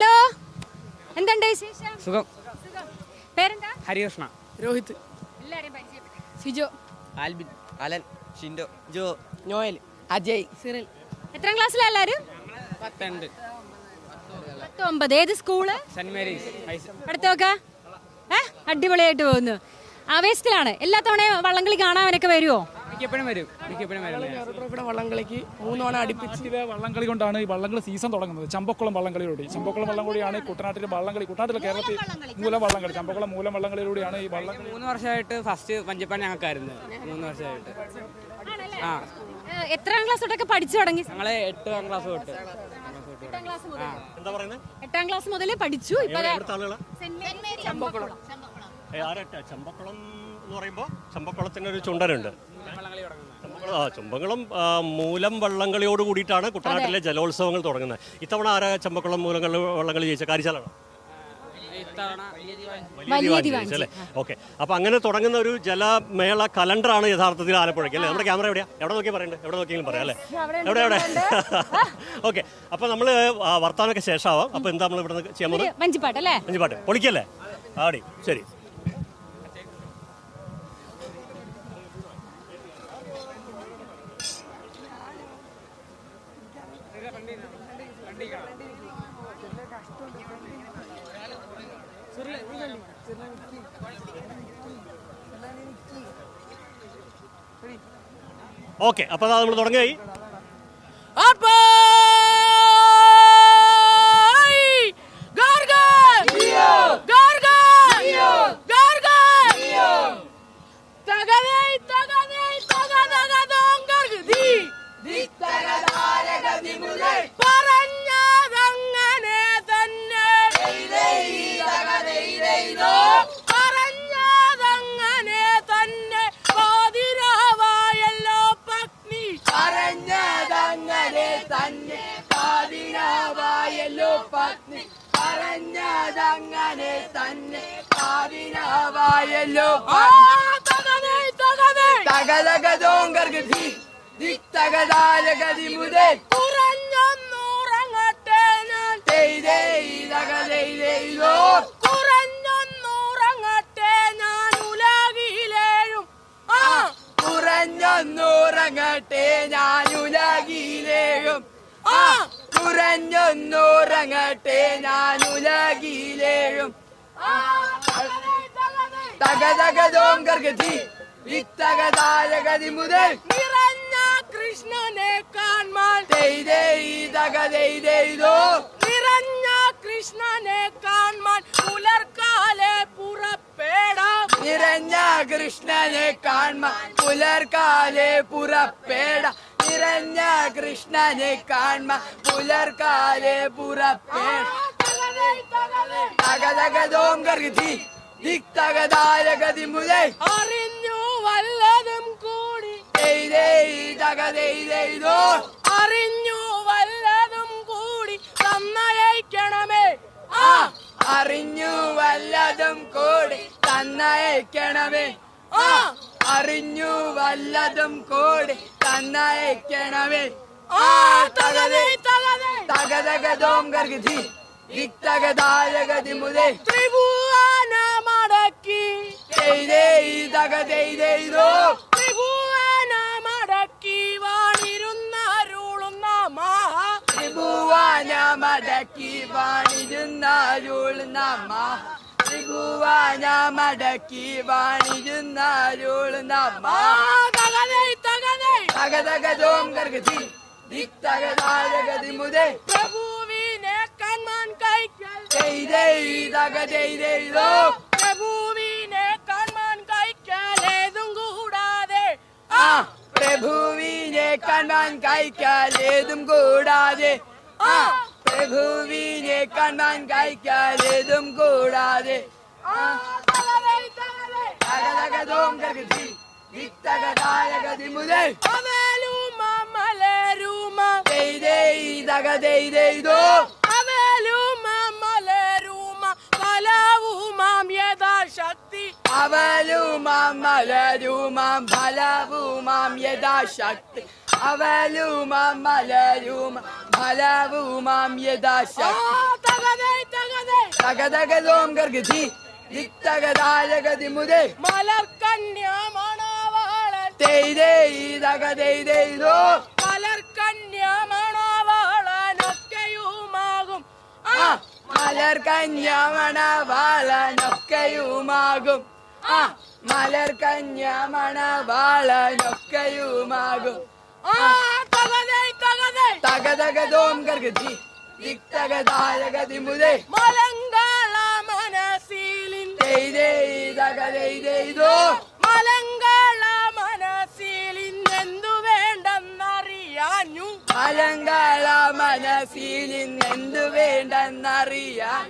Hello. എന്തുണ്ട് വിശേഷം? സുഖം. പേരെന്താ? ഹരികൃഷ്ണ. രോഹിത്. എല്ലാരെയും പരിചയപ്പെട്ടെ Fijo Albin Alan Shindo Jo Noel Ajay Cyril. എത്രാം ക്ലാസ്സിലാ എല്ലാരും? പത്തുണ്ട് പത്തൊമ്പത്. ഏത് സ്കൂൾ? സെന്റ് മേരീസ് അടുത്തൊക്കെ ഏ? അടിപൊളിയായിട്ട് പോകുന്നു. ആവേശത്തിലാണ് എല്ലാ തവണയും വള്ളംകളി കാണാൻ അവനൊക്കെ വരുമോ മിക്കപ്പോഴും വരും മിക്കപ്പോഴും വരും ട്രോഫിയുടെ വള്ളംകളിക്ക് മൂന്നോണ അടുപ്പിച്ച്. ആദ്യത്തെ വള്ളംകളി കൊണ്ടാണ് ഈ വള്ളംകളി സീസൺ തുടങ്ങുന്നത്. ചമ്പക്കുളം വള്ളംകളിയോട് ചമ്പക്കുളം വള്ളംകളിയാണ് കുട്ടനാട്ടിലെ വള്ളംകളി. കുട്ടനാട്ടിലെ കേരളത്തിൽ മൂലം വള്ളംകളി. ചമ്പക്കുളം മൂലം വള്ളംകളിയിലൂടെയാണ് ഈ വള്ളം മൂന്ന് വർഷമായിട്ട് ഫസ്റ്റ് പഞ്ചപ്പാൻ ഞങ്ങൾക്കായിരുന്നു. മൂന്ന് വർഷമായിട്ട്. ആ. എത്രാം ക്ലാസ് തൊട്ടൊക്കെ പഠിച്ചു തുടങ്ങി? ഞങ്ങളെ എട്ടാം ക്ലാസ് തൊട്ട്. എട്ടാം ക്ലാസ് മുതലേ. പഠിച്ചു. ഇപ്പൊ ചമ്പക്കുളം. ഏ, ആരട്ട ചമ്പക്കുളം എന്ന് പറയുമ്പോൾ ചമ്പക്കുളത്തിന് ഒരു ചുണ്ടനുണ്ട് ആ ചമ്പക്കുളം മൂലം വള്ളംകളിയോട് കൂടിയിട്ടാണ് കുട്ടനാട്ടിലെ ജലോത്സവങ്ങൾ തുടങ്ങുന്നത്. ഇത്തവണ ആരാ ചമ്പക്കുളം മൂലം വള്ളംകളി ജയിച്ച? കാരിച്ചാലാണോ അല്ലേ? ഓക്കെ. അപ്പൊ അങ്ങനെ തുടങ്ങുന്ന ഒരു ജലമേള കലണ്ടറാണ് യഥാർത്ഥത്തിൽ ആലപ്പുഴയ്ക്ക്. അല്ലേ? നമ്മുടെ ക്യാമറ എവിടെയാ? എവിടെ നോക്കി പറയണ്ടേ? എവിടെ നോക്കിയെങ്കിലും പറയാം അല്ലേ? എവിടെ എവിടെ? ഓക്കെ. അപ്പൊ നമ്മൾ വർത്താനൊക്കെ ശേഷമാവാം അപ്പൊ എന്താ നമ്മൾ ഇവിടെ ചെയ്യാൻ പോകുന്നത്? അല്ലേ? പൊളിക്കല്ലേ? ആടി ശരി. ഓക്കെ അപ്പൊ നമ്മൾ തുടങ്ങുകയായി. പറഞ്ഞതങ്ങനെ തന്നെ പാതിരാവായല്ലോ. തകതകതോങ്കർഗതി ദിക്തകതാലഗതി മുതൽ കുറഞ്ഞൊന്നുറങ്ങട്ടെ ഞാൻ. കുറഞ്ഞൊന്നുറങ്ങട്ടെ ഞാൻ ഉലകിലേഴും കുറഞ്ഞൊന്നുറങ്ങട്ടെ കുറഞ്ഞൊന്നുറങ്ങട്ടെ ഞാൻ ഉലകിലേഴും തകതകതോങ്കർഗതി മുതൽ. നിറഞ്ഞ കൃഷ്ണനെ കാൺമാൻ നിറഞ്ഞ കൃഷ്ണനെ കാൺമാൻ പുലർക്കാലെ പുറപ്പെടാം. നിറഞ്ഞ കൃഷ്ണനെ കാൺമാൻ പുലർക്കാലെ പുറപ്പെടാം. നിറഞ്ഞ കൃഷ്ണനെ കാൺമ പുലർക്കാലെ പുറപ്പേ. തകതകതോം ഗർഗതി ദിക്തകതാലഗതി മുതൽ അറിഞ്ഞു വല്ലതും കൂടി. തകതെയ്തോ അറിഞ്ഞു വല്ലതും കൂടി തന്നയക്കണമേ. ആ. അറിഞ്ഞു വല്ലതും കൂടി തന്നയക്കണമേ. ആ. അറിഞ്ഞു വല്ലതും കൂടി തന്നയക്കണമേ. ആ തകതേ തകതേ. തകതകതോം ഗർഗതി ദിക്തകതാലഗതി മുതൽ ത്രിഭുവന മടക്കി തകതെയ്തോ ത്രിഭുവന മടക്കി വാണിരുന്നരുളുന്ന മഹാ ത്രിഭുവന മടക്കി വാണിരുന്നരുളുന്ന മഹാ ത്രിഭുവന മടക്കി വാണിരുന്നരുളുന്ന തകതകതോം ഗർഗതി ദിക്തകതാലഗതി മുതൽ പ്രഭുവിനെ കൺമാൻ കൈക്കൽ. ചെയ്തോ പ്രഭുവിനെ കൺമാൻ കൈക്കൽ ഏതും കൂടാതെ. ആ പ്രഭുവിനെ കൺമാൻ കൈക്കൽ ഏതും കൂടാതെ. ആ പ്രഭുവിനെ കണ്ണാൻ കഴിക്കാലേതും കൂടാതെ. അവലുമാം മലരുമാം ഫലവുമാം യഥാശക്തി അവലുമാം മലരുമാം ഫലവുമാം യഥാശക്തി തകതകതോം ഗർഗതി ദിക്തകതാലഗതി മുതേ മലർക്കന്യാമണവാളൻ തകതെയ്തോ മലർക്കന്യാമണവാളനൊക്കെയുമാകും ആ മലർകന്യമണവാളനക്കയൂമാകും. ആ മലർ കന്യമണവാളനൊക്കെയുമാകും ആ തകതേ തകതകതോം ഗർഗതി ദിക്തകതാലഗതി മുതേ മലങ്കാള തകതെയ്തോ മലങ്കാള മനസ്സിലിൻ എന്തു വേണ്ടെന്നറിയാഞ്ഞു അലങ്കാള മനസ്സിൽ ഇന്നെന്തു വേണ്ടെന്നറിയാൻ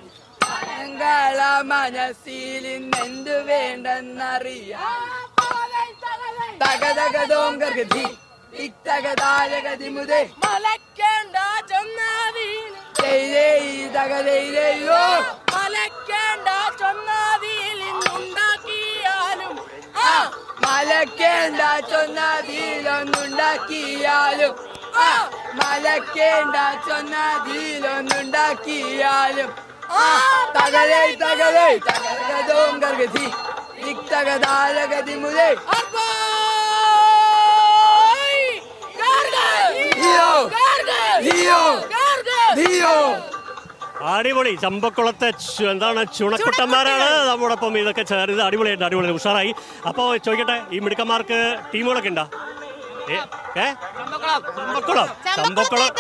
അലങ്കാള മനസ്സിൽ ഇന്നെന്തു വേണ്ടെന്നറിയാൻ തകതകതോം ഗർഗതി ഇത്തകതാലഗതി മുതേ മലക്കേണ്ട ചൊന്നാതീന് തെയ്തേയ് തകതെയ്തോ മലക്കേണ്ട ചൊന്നാതീലിന്നുണ്ടാക്കിയാലും മലക്കേണ്ട ചൊന്നതിലൊന്നുണ്ടാക്കിയാലും ആ മലക്കേണ്ട ചൊന്നതിലൊന്നുണ്ടാക്കിയാലും ആ തകലേ തകലേ തകലതോം ഗർഗതി ഇത്തകതാലഗതി മുലേ! ഗാർഗൽ! ധിയോ! ധിയോ അടിപൊളി. ചമ്പക്കുളത്തെ എന്താണ്? ചുണക്കുട്ടന്മാരാണ് നമ്മുടെ ഒപ്പം ഇതൊക്കെ ചേർന്ന് അടിപൊളിയായിട്ട് അടിപൊളി ഉഷാറായി. അപ്പോൾ ചോദിക്കട്ടെ ഈ മിടുക്കന്മാർക്ക് ടീമുകളൊക്കെ ഉണ്ടോ? ഏ? Champakulam. Champakulam.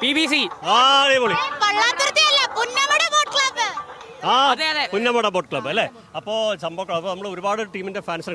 P B C. ആ അടിപൊളി ആ പുന്നമട ബോട്ട് ക്ലബ്ബ് അല്ലേ? അപ്പോൾ ചമ്പക്കുളം അപ്പോൾ നമ്മൾ ഒരുപാട് ടീമിന്റെ ഫാൻസ്